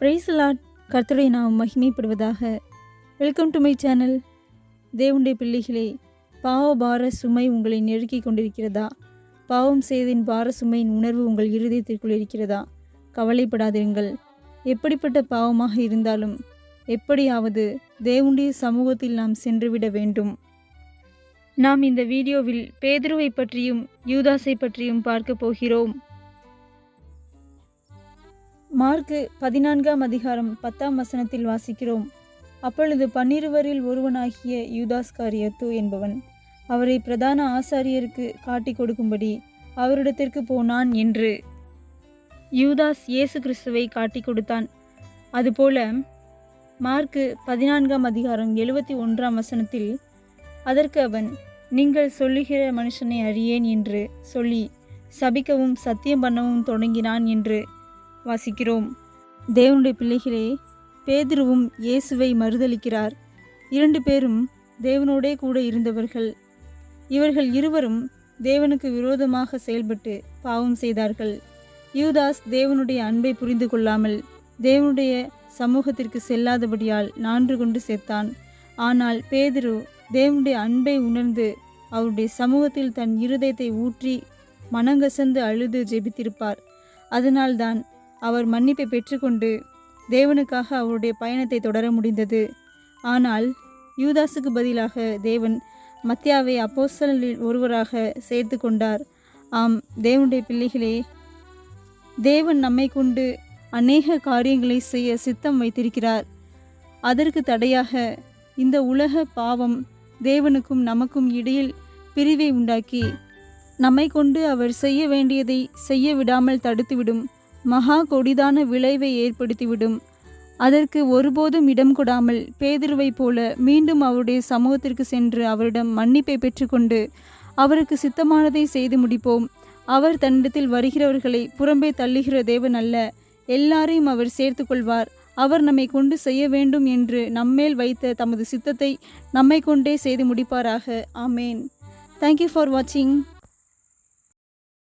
Price lot கர்த்தரை நாம் மகிமைப்படுவதாக. வெல்கம் டு மை சேனல் தேவனுடைய பிள்ளைகளே பாவ பார சுமை உங்களை நெருக்கி கொண்டிருக்கிறதா? பாவம் செய்தின் பார சுமையின் உணர்வு உங்கள் இருதயத்திற்குள் இருக்கிறதா? கவலைப்படாதிருங்கள். எப்படிப்பட்ட பாவமாக இருந்தாலும் எப்படியாவது தேவனுடைய சமூகத்தில் நாம் சென்றுவிட வேண்டும். நாம் இந்த வீடியோவில் பேதுருவை பற்றியும் யூதாஸை பற்றியும் பார்க்க போகிறோம். மார்க்கு பதினான்காம் அதிகாரம் பத்தாம் வசனத்தில் வாசிக்கிறோம். அப்பொழுது பன்னிருவரில் ஒருவனாகிய யூதாஸ் காரியத்து என்பவன் அவரை பிரதான ஆசாரியருக்கு காட்டி கொடுக்கும்படி அவரிடத்திற்கு போனான் என்று. யூதாஸ் இயேசு கிறிஸ்துவை காட்டி கொடுத்தான். அதுபோல மார்க்கு பதினான்காம் அதிகாரம் எழுபத்தி ஒன்றாம் வசனத்தில் அதற்கு அவன் நீங்கள் சொல்லுகிற மனுஷனை அறியேன் என்று சொல்லி சபிக்கவும் சத்தியம் பண்ணவும் தொடங்கினான் என்று வாசிக்கிறோம். தேவனுடைய பிள்ளைகளே பேதுருவும் இயேசுவை மறுதளிக்கிறார் இரண்டு பேரும் தேவனோடே கூட இருந்தவர்கள். இவர்கள் இருவரும் தேவனுக்கு விரோதமாக செயல்பட்டு பாவம் செய்தார்கள். யூதாஸ் தேவனுடைய அன்பை புரிந்து கொள்ளாமல் தேவனுடைய சமூகத்திற்கு செல்லாதபடியால் நான்று கொண்டு சேர்த்தான். ஆனால் பேதுரு தேவனுடைய அன்பை உணர்ந்து அவருடைய சமூகத்தில் தன் இருதயத்தை ஊற்றி மனங்கசந்து அழுது ஜெபித்திருப்பார். அதனால்தான் அவர் மன்னிப்பை பெற்றுக்கொண்டு தேவனுக்காக அவருடைய பயணத்தை தொடர முடிந்தது. ஆனால் யூதாஸுக்கு பதிலாக தேவன் மத்தியாவை அப்போஸ்தலரில் ஒருவராக சேர்த்து கொண்டார். ஆம் தேவனுடைய பிள்ளைகளே தேவன் நம்மை கொண்டு அநேக காரியங்களை செய்ய சித்தம் வைத்திருக்கிறார். அதற்கு தடையாக இந்த உலக பாவம் தேவனுக்கும் நமக்கும் இடையில் பிரிவை உண்டாக்கி நம்மை கொண்டு அவர் செய்ய வேண்டியதை செய்ய விடாமல் தடுத்துவிடும் மகா கொடிதான விளைவை ஏற்படுத்திவிடும். அதற்கு ஒருபோதும் இடம் கொடாமல் பேதிருவைப் போல மீண்டும் அவருடைய சமூகத்திற்கு சென்று அவரிடம் மன்னிப்பை பெற்றுக்கொண்டு அவருக்கு சித்தமானதை செய்து முடிப்போம். அவர் தன்னிடத்தில் வருகிறவர்களை புறம்பே தள்ளுகிற தேவன் அல்ல. எல்லாரையும் அவர் சேர்த்து கொள்வார். அவர் நம்மை கொண்டு செய்ய வேண்டும் என்று நம்மேல் வைத்த தமது சித்தத்தை நம்மை கொண்டே செய்து முடிப்பாராக. ஆமேன். தேங்க்யூ ஃபார் வாட்சிங்